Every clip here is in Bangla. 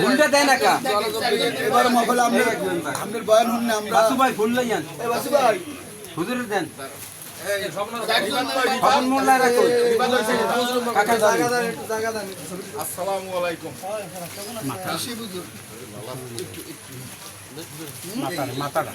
ফুলটা দেয় না কা? এবার মহল আমরা আমাদের বয়ান হন না আমরা বাসু ভাই ফুল লই লইয়ান এ বাসু ভাই। হুজুরের দেন আসসালামু আলাইকুম। তো ইনশাআল্লাহ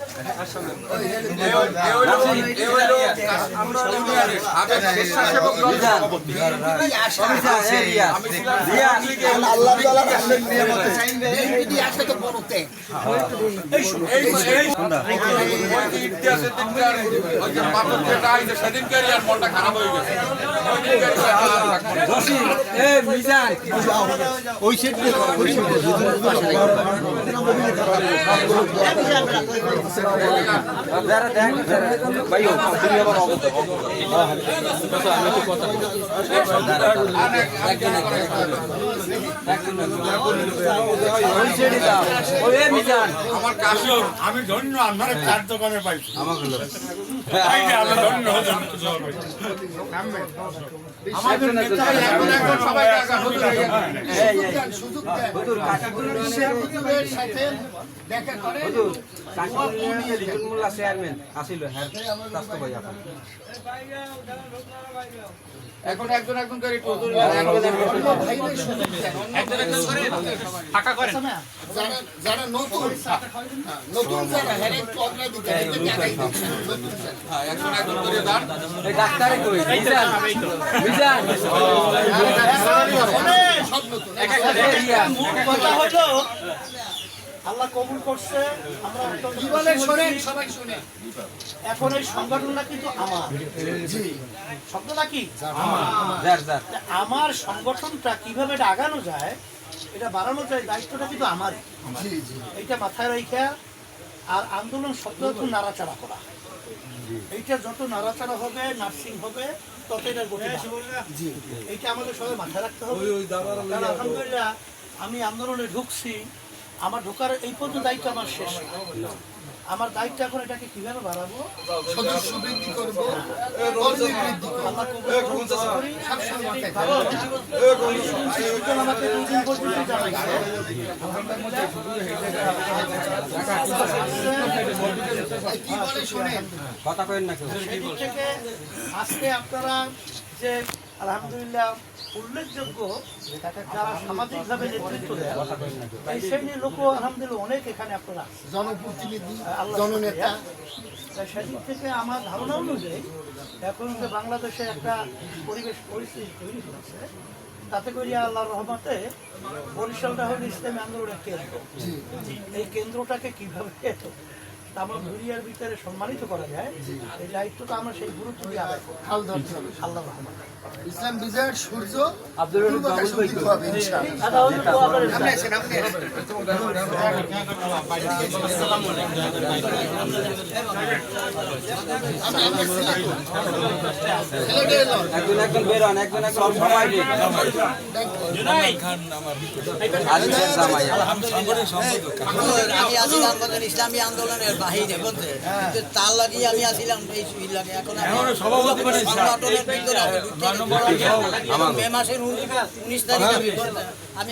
সেদিনকারই আর মনটা খারাপ হয়ে গেছে ওই সেট আমার কাশি আমি ধন্য আমার চার দোকানে পাইছি। আমাকে ধন্য হয়ে চেয়ারম্যান আসিল হ্যাঁ এখন একজন একজন করে একটু হুজুর একজন একজন করে ফাঁকা করেন। যারা যারা নতুন নতুন যারা হ্যাঁ একটু অগ্রাধিকার দিন। নতুন যারা। হ্যাঁ, একজন একজন করে দান ডাক্তারে কই? কথা হলো আল্লাহ কবুল করছে আমরা একটা শোনেন সবাই শুনেন এখন এই সংগঠনটা কিন্তু আমার। শব্দটা কি? আমার। সংগঠনটা কীভাবে এটা আগানো যায় এটা বাড়ানো যায় দায়িত্বটা কিন্তু আমার এইটা মাথায় রেখে আর আন্দোলন শব্দ নাড়াচাড়া করা। এইটা যত নাড়াচাড়া হবে নার্সিং হবে তত এটার গতি বাড়বে। এইটা আমাদের সবাই মাথায় রাখতে হবে। আলহামদুলিল্লাহ আমি আন্দোলনে ঢুকছি আমার ঢোকার এই পর্যন্ত দায়িত্ব আমার শেষ। আমার দায়িত্ব এখন এটাকে কীভাবে বাড়াবো সদস্য বৃদ্ধি করব কর্মী বৃদ্ধি করব আল্লাহ কবুল করি। ভালো। আমি শুনছি, সুজন আমাকে দুই দিন পর্যন্ত জানাইছে। কি বলে শোনেন কথা কইন না কেউ থেকে আজকে আপনারা যে আলহামদুলিল্লাহ উল্লেখযোগ্য যারা সামাজিকভাবে নেতৃত্ব দেয় এই শ্রেণির লোক আলহামদুলিল্লাহ অনেক এখানে আপনারা জনপ্রতিনিধি জননেতা। সেদিক থেকে আমার ধারণা অনুযায়ী এখন যে বাংলাদেশে একটা পরিবেশ পরিস্থিতি তৈরি হয়েছে তাতে করিয়া আল্লাহ রহমতে বরিশালটা হল ইসলামী আন্দোলনের কেন্দ্র। এই কেন্দ্রটাকে কীভাবে ধুরিয়ার ভিতরে সম্মানিত করা যায়। এই দায়িত্বটা আমরা সেই গুরুত্ব দিয়ে আদায় করি আল্লাহ রহমান ইসলাম বিজয়ের সূর্য আব্দুল একজন একজন একজন একজন সবাই জামাই আমি ইসলামী আন্দোলনের বাহিরে বলতে তার লাগে আমি আসিলাম এই লাগে এখন সংগঠনের ভিতরে মে মাসের উনিশ তারিখ আমি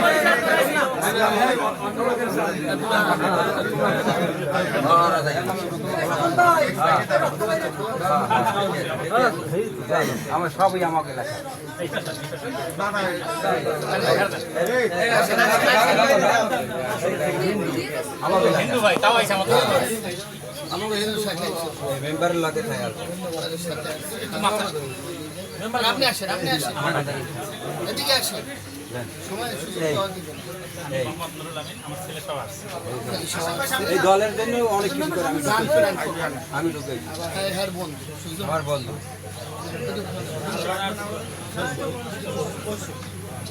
করি সেই সবে মাত্র। আগে করছেন কি দিন হ্যাঁ আমার সবই আমাকে হিন্দু সাথে মেম্বারের লাগে থাকে আপনি আসেন আপনি আসেন এদিকে আসেন এই দলের জন্য অনেক কিছু করে আমি আমি ঢুকেছি। আমার বন্ধু।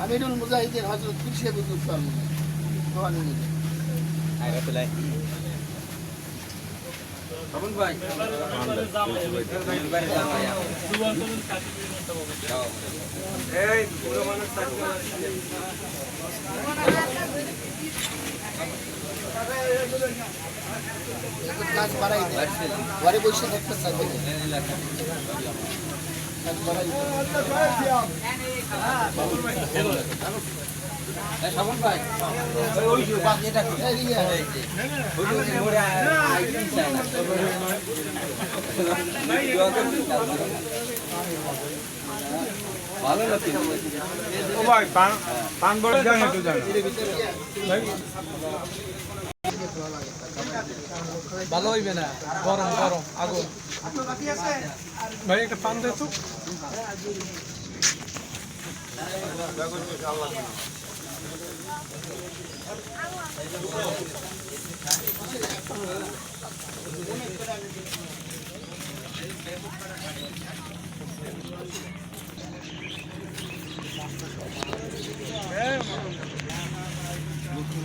আমিরুল মুজাহিদের হজরত সামনে ভবানী তখন ভাই এই মানুষ কাজ বাড়াই দেয়। ঘরে বসে থাকতে চাইবে ভালো না ও ভাই পান পান বড় জানি তো জানো ভালো হইবে না গরম গরম আগুন ভাই একটা পান দে